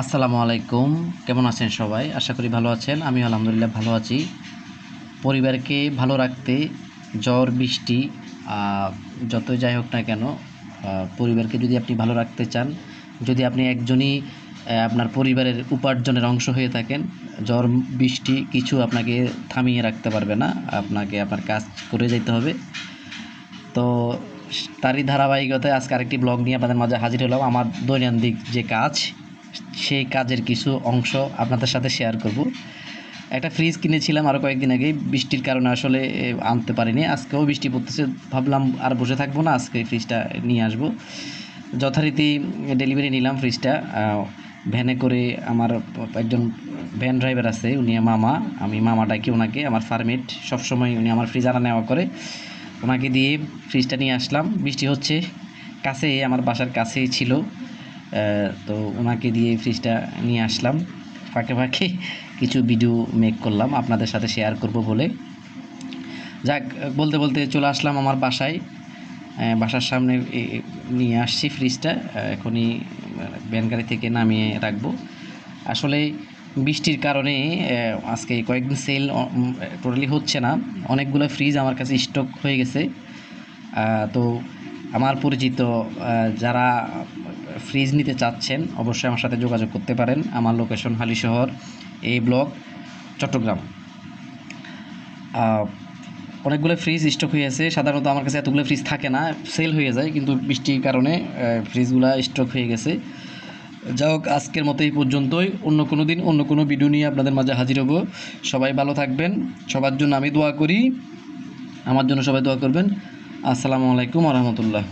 আসসালামু আলাইকুম। কেমন আছেন সবাই? আশা করি ভালো আছেন। আমি আলহামদুলিল্লাহ ভালো আছি। পরিবারকে ভালো রাখতে জ্বর বৃষ্টি যতই যাই হোক না কেন পরিবারকে যদি আপনি ভালো রাখতে চান, যদি আপনি একজনই আপনার পরিবারের উপার্জনের অংশ হয়ে থাকেন জ্বর বৃষ্টি কিছু আপনাকে থামিয়ে রাখতে পারবে না। আপনাকে আপনার কাজ করে যেতে হবে। তো তারই ধারাবাহিকতায় আজকে আরেকটি ব্লগ নিয়ে আপনাদের মাঝে হাজির হলাম। আমার দৈনন্দিন যে কাজ সেই কাজের কিছু অংশ আপনাদের সাথে শেয়ার করব। একটা ফ্রিজ কিনেছিলাম আরও কয়েকদিন আগে বৃষ্টির কারণে আসলে আনতে পারিনি। আজকেও বৃষ্টি পড়তেছে, ভাবলাম আর বসে থাকব না, আজকে ফ্রিজটা নিয়ে আসব। যথারীতি ডেলিভারি নিলাম ফ্রিজটা ভ্যানে করে আমার একজন ভ্যান ড্রাইভার আছে, উনি মামা। আমি মামা ডাকি ওনাকে, আমার ফার্মেট সবসময় উনি আমার ফ্রিজ আনা নেওয়া করে। ওনাকে দিয়ে ফ্রিজটা নিয়ে আসলাম। বৃষ্টি হচ্ছে কাছে আমার বাসার কাছেই ছিল। তো ওনাকে দিয়ে ফ্রিজটা নিয়ে আসলাম। ফাঁকে ফাঁকে কিছু ভিডিও মেক করলাম, আপনাদের সাথে শেয়ার করব বলে। যাক, বলতে বলতে চলে আসলাম আমার বাসায়। বাসার সামনে নিয়ে আসছি ফ্রিজটা এখনই ভ্যান গাড়ি থেকে নামিয়ে রাখব। আসলে বৃষ্টির কারণে আজকে কয়েকদিন সেল টোটালি হচ্ছে না। অনেকগুলো ফ্রিজ আমার কাছে স্টক হয়ে গেছে। তো আমার পরিচিত যারা ফ্রিজ নিতে চাচ্ছেন, অবশ্যই আমার সাথে যোগাযোগ করতে পারেন। আমার লোকেশন হালিশহর এই ব্লক চট্টগ্রাম। অনেকগুলো ফ্রিজ স্টক হয়ে আছে। সাধারণত আমার কাছে এতগুলো ফ্রিজ থাকে না সেল হয়ে যায়, কিন্তু বৃষ্টির কারণে ফ্রিজগুলো স্টক হয়ে গেছে। যা হোক, আজকের মতো এই পর্যন্তই। অন্য কোনো দিন, অন্য কোনো ভিডিও নিয়ে আপনাদের মাঝে হাজির হব। সবাই ভালো থাকবেন। সবার জন্য আমি দোয়া করি। আমার জন্য সবাই দোয়া করবেন। আসসালামু আলাইকুম রহমতুল্লাহ।